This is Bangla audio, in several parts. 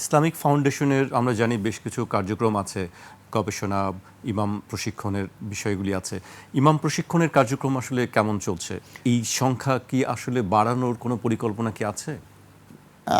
ইসলামিক ফাউন্ডেশনের, আমরা জানি বেশ কিছু কার্যক্রম আছে, গবেষণা, ইমাম প্রশিক্ষণের বিষয়গুলি আছে। ইমাম প্রশিক্ষণের কার্যক্রম আসলে কেমন চলছে? এই সংখ্যা কি আসলে বাড়ানোর কোনো পরিকল্পনা কি আছে?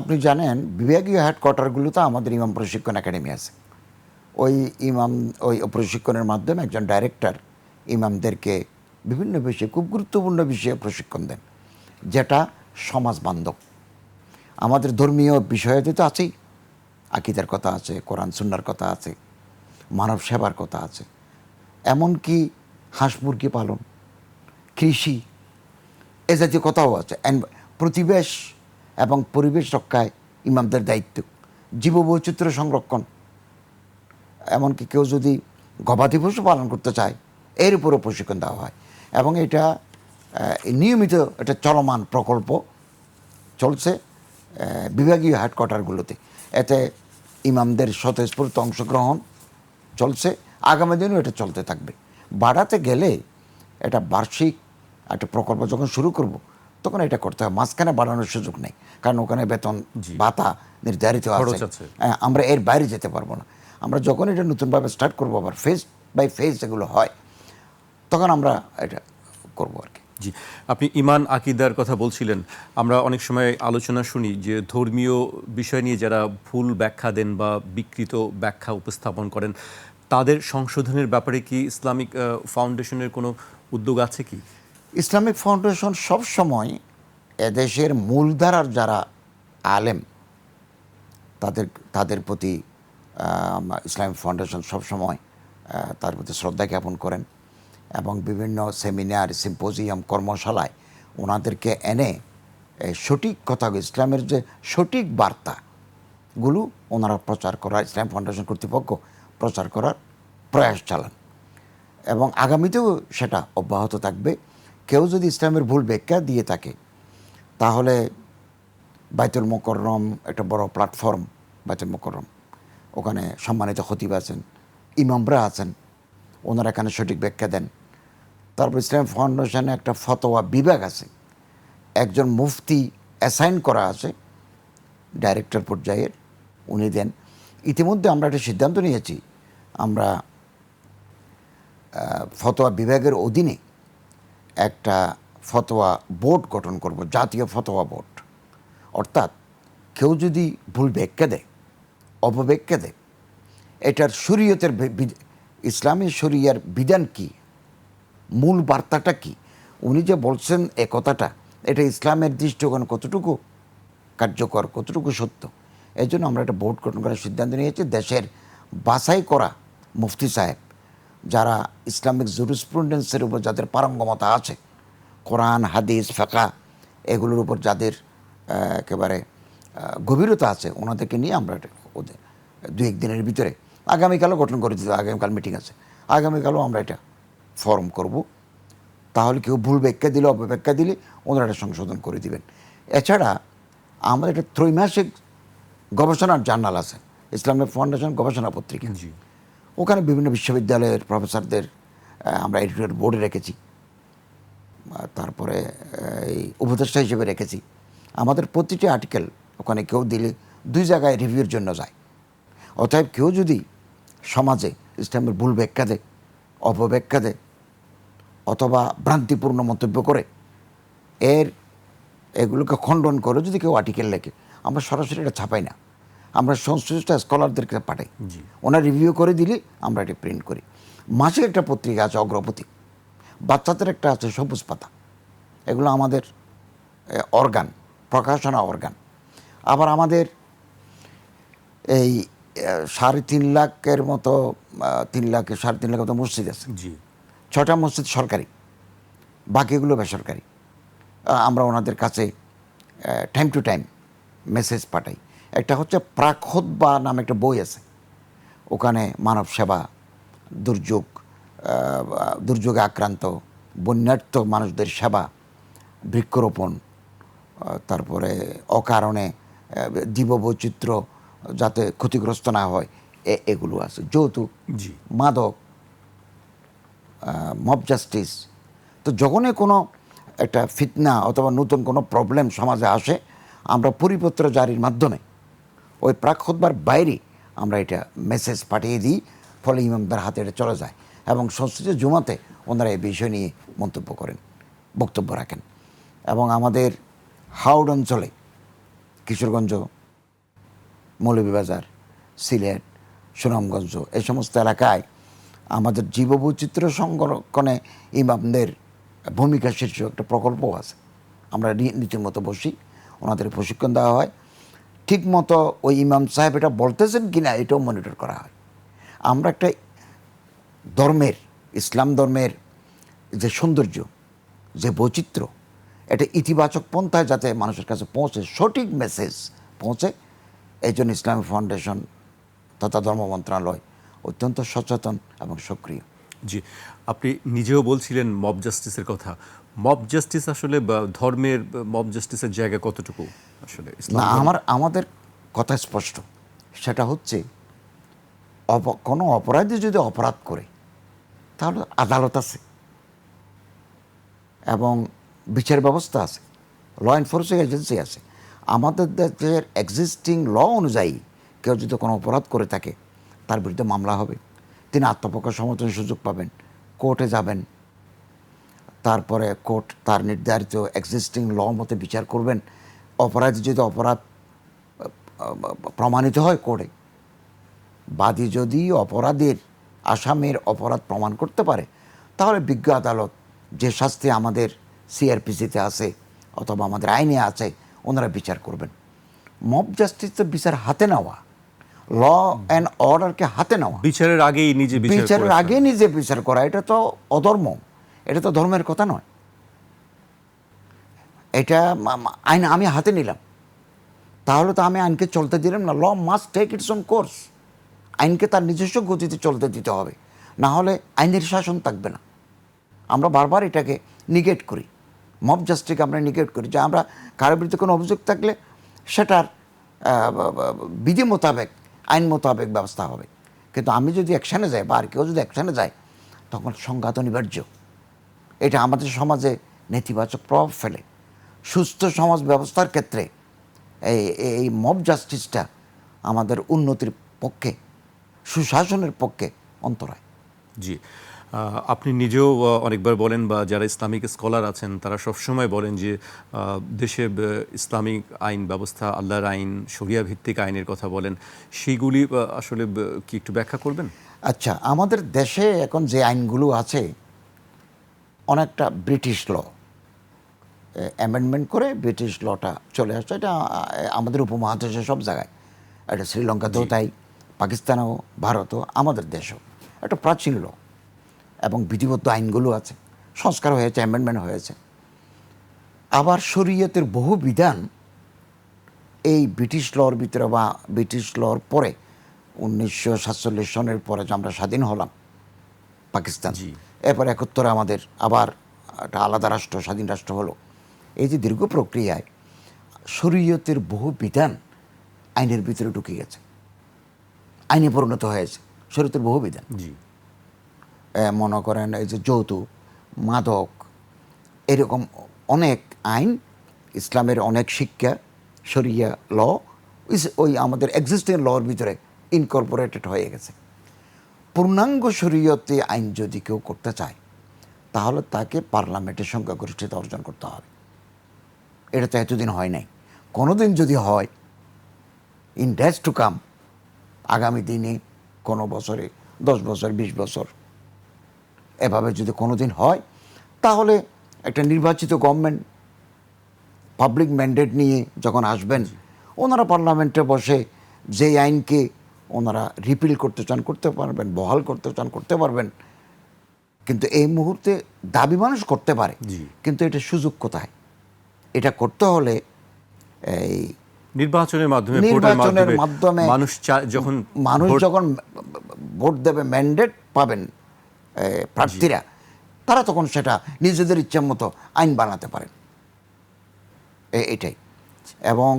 আপনি জানেন, বিভাগীয় হেডকোয়ার্টারগুলোতে আমাদের ইমাম প্রশিক্ষণ একাডেমি আছে। ওই ইমাম, ওই প্রশিক্ষণের মাধ্যমে একজন ডাইরেক্টর ইমামদেরকে বিভিন্ন বিষয়ে, খুব গুরুত্বপূর্ণ বিষয়ে প্রশিক্ষণ দেন, যেটা সমাজ বান্ধব আমাদের ধর্মীয় বিষয়তে তো আছেই। আকিদার কথা আছে, কোরআন, সুন্নার কথা আছে, মানব সেবার কথা আছে। এমনকি হাঁস মুরগি পালন, কৃষি, এ জাতীয় কথাও আছে। প্রতিবেশ এবং পরিবেশ রক্ষায় ইমামদের দায়িত্ব, জীববৈচিত্র্য সংরক্ষণ। এমনকি কেউ যদি গবাদি পশু পালন করতে চায়, এর উপরও প্রশিক্ষণ দেওয়া হয়। এবং এটা নিয়মিত এটা চলমান প্রকল্প চলছে। বিভাগীয় হেডকোয়ার্টারগুলোতে এতে ইমামদের স্বতঃস্ফূর্ত অংশগ্রহণ চলছে। আগামী দিনেও এটা চলতে থাকবে। বাড়াতে গেলে এটা বার্ষিক একটা প্রকল্প যখন শুরু করব তখন এটা করতে হবে। মাঝখানে বাড়ানোর সুযোগ নেই। কারণ ওখানে বেতন ভাতা নির্ধারিত আছে। হ্যাঁ, আমরা এর বাইরে যেতে পারব না। আমরা যখন এটা নতুনভাবে স্টার্ট করব আবার ফেজ বাই ফেজ এগুলো হয় তখন আমরা এটা করব আর কি। জি, আপনি ইমান আকিদার কথা বলছিলেন। আমরা অনেক সময় আলোচনা শুনি যে ধর্মীয় বিষয় নিয়ে যারা ভুল ব্যাখ্যা দেন বা বিকৃত ব্যাখ্যা উপস্থাপন করেন, তাদের সংশোধনের ব্যাপারে কি ইসলামিক ফাউন্ডেশনের কোনো উদ্যোগ আছে কি? ইসলামিক ফাউন্ডেশন সব সময় এদেশের মূলধারার যারা আলেম, তাদের তাদের প্রতি ইসলামিক ফাউন্ডেশন সবসময় তার প্রতি শ্রদ্ধা জ্ঞাপন করেন। এবং বিভিন্ন সেমিনার, সিম্পোজিয়াম, কর্মশালায় ওনাদেরকে এনে সঠিক কথা, ইসলামের যে সঠিক বার্তাগুলো ওনারা প্রচার করার, ইসলাম ফাউন্ডেশন কর্তৃপক্ষ প্রচার করার প্রয়াস চালান। এবং আগামীতেও সেটা অব্যাহত থাকবে। কেউ যদি ইসলামের ভুল ব্যাখ্যা দিয়ে থাকে, তাহলে বাইতুল মোকররম একটা বড় প্ল্যাটফর্ম বাইতুল মোকররম। ওখানে সম্মানিত খতিব আছেন, ইমামরা আছেন, ওনারা এখানে সঠিক ব্যাখ্যা দেন। তারপর ইসলাম ফাউন্ডেশনে একটা ফতোয়া বিভাগ আছে। একজন মুফতি অ্যাসাইন করা আছে ডাইরেক্টর পর্যায়ের। উনি দেন। ইতিমধ্যে আমরা একটা সিদ্ধান্ত নিয়েছি, আমরা ফতোয়া বিভাগের অধীনে একটা ফতোয়া বোর্ড গঠন করব, জাতীয় ফতোয়া বোর্ড। অর্থাৎ কেউ যদি ভুল ব্যাখ্যা দেয়, অপব্যাখ্যা দেয়, এটার শরীয়তের ইসলামী শরিয়ার বিধান কি? মূল বার্তাটা কি? উনি যে বলছেন এ কথাটা, এটা ইসলামের দৃষ্টিকোণ কতটুকু কার্যকর, কতটুকু সত্য? এই জন্য আমরা একটা বোর্ড গঠন করার সিদ্ধান্ত নিয়েছি। দেশের বাছাই করা মুফতি সাহেব, যারা ইসলামিক জুরিসপ্রুডেন্সের উপর যাদের পারঙ্গমতা আছে, কোরআন, হাদিস ফাঁকা এগুলোর উপর যাদের একেবারে গভীরতা আছে, ওনাদেরকে নিয়ে আমরা ওদের দু এক দিনের ভিতরে আগামীকালও গঠন করে দিতে আগামীকাল মিটিং আছে। আগামীকালও আমরা এটা ফর্ম করব তাহলে কেউ ভুল ব্যাখ্যা দিলে অপব্যাখ্যা দিলে ওনারা এটা সংশোধন করে দিবেন। এছাড়া আমাদের একটা ত্রৈমাসিক গবেষণার জার্নাল আছে ইসলামিক ফাউন্ডেশন গবেষণা পত্রিকা। ওখানে বিভিন্ন বিশ্ববিদ্যালয়ের প্রফেসরদের আমরা এডিটর বোর্ডে রেখেছি তারপরে এই উপদেষ্টা হিসেবে রেখেছি। আমাদের প্রতিটি আর্টিকেল ওখানে কেউ দিলে দুই জায়গায় রিভিউর জন্য যায়। অতএব কেউ যদি সমাজে ইসলামের ভুল ব্যাখ্যা দেয় অপব্যাখ্যা দেয় অথবা ভ্রান্তিপূর্ণ মন্তব্য করে। এর এগুলোকে খণ্ডন করে যদি কেউ আর্টিকেল লেখে আমরা সরাসরি এটা ছাপাই না। আমরা সংশ্লিষ্ট স্কলারদেরকে পাঠাই। ওনারা রিভিউ করে দিলে আমরা এটা প্রিন্ট করি। মাসে একটা পত্রিকা আছে অগ্রপতি। বাচ্চাদের একটা আছে সবুজ পাতা। এগুলো আমাদের অর্গান প্রকাশনা অর্গান আবার আমাদের এই সাড়ে তিন লাখের মতো তিন লাখ সাড়ে তিন লাখের মতো মসজিদ আছে। জি। ছটা মসজিদ সরকারি বাকিগুলো বেসরকারি। আমরা ওনাদের কাছে টাইম টু টাইম মেসেজ পাঠাই। একটা হচ্ছে প্রাকহ্বা নামে একটা বই আছে। ওখানে মানব সেবা দুর্যোগ দুর্যোগে আক্রান্ত বন্যার্থ মানুষদের সেবা বৃক্ষরোপণ তারপরে অকারণে জীববৈচিত্র্য যাতে ক্ষতিগ্রস্ত না হয় এ- এগুলো আছে। যৌতুক মাদক মব জাস্টিস তো যখনই কোনো একটা ফিতনা অথবা নতুন কোনো প্রবলেম সমাজে আসে, আমরা পরিপত্র জারির মাধ্যমে ওই প্রাক খুতবার বাইরে আমরা এটা মেসেজ পাঠিয়ে দিই, ফলে ইমামদের হাতে এটা চলে যায় এবং সংশ্লিষ্ট জুমাতে ওনারা এই বিষয় নিয়ে মন্তব্য করেন, বক্তব্য রাখেন। এবং আমাদের হাওড় অঞ্চলে কিশোরগঞ্জ, মৌলভীবাজার, সিলেট, সুনামগঞ্জ এই সমস্ত এলাকায় আমাদের জীববৈচিত্র্য সংরক্ষণে ইমামদের ভূমিকা শীর্ষ একটা প্রকল্প আছে। আমরা নীতিমতো বসি, ওনাদের প্রশিক্ষণ দেওয়া হয়। ঠিক মতো ওই ইমাম সাহেব এটা বলতেছেন কি না এটাও মনিটর করা হয়। আমরা একটা ধর্মের, ইসলাম ধর্মের যে সৌন্দর্য, যে বৈচিত্র্য, এটা ইতিবাচক পন্থায় যাতে মানুষের কাছে পৌঁছে, সঠিক মেসেজ পৌঁছে, এই জন্য ইসলামিক ফাউন্ডেশন তথা ধর্ম মন্ত্রণালয় অত্যন্ত সচেতন এবং সক্রিয়। জি আপনি নিজেও বলছিলেন মব জাস্টিসের কথা। মব জাস্টিস আসলে ধর্মের মব জাস্টিসের জায়গা কতটুকু আসলে? না আমার আমাদের কথা স্পষ্ট। সেটা হচ্ছে কোনো অপরাধী যদি অপরাধ করে তাহলে আদালত আছে। এবং বিচার ব্যবস্থা আছে। ল এনফোর্সিং এজেন্সি আছে। আমাদের দেশের এক্সিস্টিং ল অনুযায়ী কেউ যদি কোনো অপরাধ করে থাকে তার বিরুদ্ধে মামলা হবে। তিনি আত্মপক্ষ সমর্থনের সুযোগ পাবেন। কোর্টে যাবেন। তারপরে কোর্ট তার নির্ধারিত এক্সিস্টিং ল মতে বিচার করবেন। অপরাধী যদি অপরাধ, প্রমাণিত হয় কোর্টে, বাদী যদি অপরাধের আসামের অপরাধ প্রমাণ করতে পারে, তাহলে বিজ্ঞ আদালত যে শাস্তি আমাদের সিআরপিসিতে আছে অথবা আমাদের আইনে আছে, ওনারা বিচার করবেন। মব জাস্টিস তো বিচার হাতে নেওয়া ল অ্যান্ড অর্ডারকে হাতে নেওয়া। বিচারের আগেই নিজে বিচারের আগে নিজে বিচার করা এটা তো অধর্ম। এটা তো ধর্মের কথা নয়। এটা আইন আমি হাতে নিলাম। তাহলে তো আমি আইনকে চলতে দিলাম না। Law must take its on course আইনকে তার নিজস্ব গতিতে চলতে দিতে হবে। না হলে আইনের শাসন থাকবে না। আমরা বারবার এটাকে নিগেট করি। মব জাস্টিসকে আমরা নিগেট করি। যে আমরা কারোর বিরুদ্ধে কোনো অভিযোগ থাকলে সেটার বিধি মোতাবেক আইন মোতাবেক ব্যবস্থা হবে। কিন্তু আমি যদি অ্যাকশানে যাই বা আর কেউ যদি অ্যাকশানে যায়, তখন সংঘাত অনিবার্য। এটা আমাদের সমাজে নেতিবাচক প্রভাব ফেলে। সুস্থ সমাজ ব্যবস্থার ক্ষেত্রে এই এই মব জাস্টিসটা আমাদের উন্নতির পক্ষে, সুশাসনের পক্ষে অন্তরায়। জি। আপনি নিজেও অনেকবার বলেন বা যারা ইসলামিক স্কলার আছেন তারা সবসময় বলেন যে দেশে ইসলামিক আইন ব্যবস্থা আল্লাহর আইন শরিয়া ভিত্তিক আইনের কথা বলেন সেইগুলি আসলে কি একটু ব্যাখ্যা করবেন? আচ্ছা আমাদের দেশে এখন যে আইনগুলো আছে অনেকটা ব্রিটিশ ল অ্যামেন্ডমেন্ট করে ব্রিটিশ লটা চলে আসছে। এটা আমাদের উপমহাদেশে সব জায়গায়। এটা শ্রীলঙ্কাতেও তাই পাকিস্তানেও ভারতও আমাদের দেশও। একটা প্রাচীন ল। এবং বিধিবদ্ধ আইনগুলো আছে সংস্কার হয়েছে অ্যামেন্ডমেন্ট হয়েছে। আবার শরীয়তের বহু বিধান এই ব্রিটিশ লর ভিতরে বা ব্রিটিশ লর পরে উনিশশো সাতচল্লিশ সনের পরে যে আমরা স্বাধীন হলাম পাকিস্তান। এরপর একাত্তরে আমাদের আবার একটা আলাদা রাষ্ট্র স্বাধীন রাষ্ট্র হলো। এই যে দীর্ঘ প্রক্রিয়ায় শরীয়তের বহু বিধান আইনের ভিতরে ঢুকে গেছে। আইনে পরিণত হয়েছে শরীয়তের বহু বিধান। জি। মনে করেন, এই যে যৌতুক, মাদক, এরকম অনেক আইন, ইসলামের অনেক শিক্ষা, শরিয়া ল ওই আমাদের এক্সিস্টিং লর ভিতরে ইনকর্পোরেটেড হয়ে গেছে। পূর্ণাঙ্গ শরীয়তে আইন যদি কেউ করতে চায়, তাহলে তাকে পার্লামেন্টের সংখ্যাগরিষ্ঠতা অর্জন করতে হবে। এটা তো এতদিন হয় নাই। কোনোদিন যদি হয় ইন ডেজ টু কাম আগামী দিনে কোনো বছরে, দশ বছর, বিশ বছর এভাবে যদি কোনোদিন হয় তাহলে একটা নির্বাচিত গভর্নমেন্ট পাবলিক ম্যান্ডেট নিয়ে যখন আসবেন ওনারা পার্লামেন্টে বসে যেই আইনকে ওনারা রিপিল করতে চান করতে পারবেন বহাল করতে চান করতে পারবেন। কিন্তু এই মুহূর্তে দাবি মানুষ করতে পারে কিন্তু এটা সুযোগ কোথায়? এটা করতে হলে এই নির্বাচনের মাধ্যমে নির্বাচনের মাধ্যমে মানুষ যখন মানুষ যখন ভোট দেবে ম্যান্ডেট পাবেন প্রার্থীরা তারা তখন সেটা নিজেদের ইচ্ছা মতো আইন বানাতে পারেন। এটাই। এবং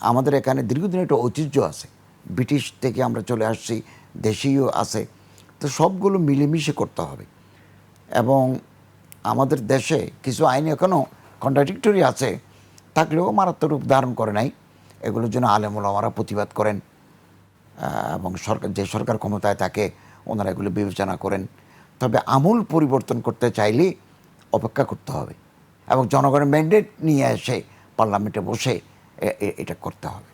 আমাদের এখানে দীর্ঘদিন একটা ঐতিহ্য আছে। ব্রিটিশ থেকে আমরা চলে আসছি দেশীয় আছে। তো সবগুলো মিলেমিশে করতে হবে। এবং আমাদের দেশে কিছু আইন এখনও কন্ট্রাডিক্টরি আছে। থাকলেও মারাত্মক রূপ ধারণ করে নাই। এগুলোর জন্য আলেমুল আমারা প্রতিবাদ করেন। এবং সরকার যে সরকার ক্ষমতায় থাকে ওনারা এগুলো বিবেচনা করেন। তবে আমূল পরিবর্তন করতে চাইলে অপেক্ষা করতে হবে এবং জনগণের ম্যান্ডেট নিয়ে এসে পার্লামেন্টে বসে এটা করতে হবে।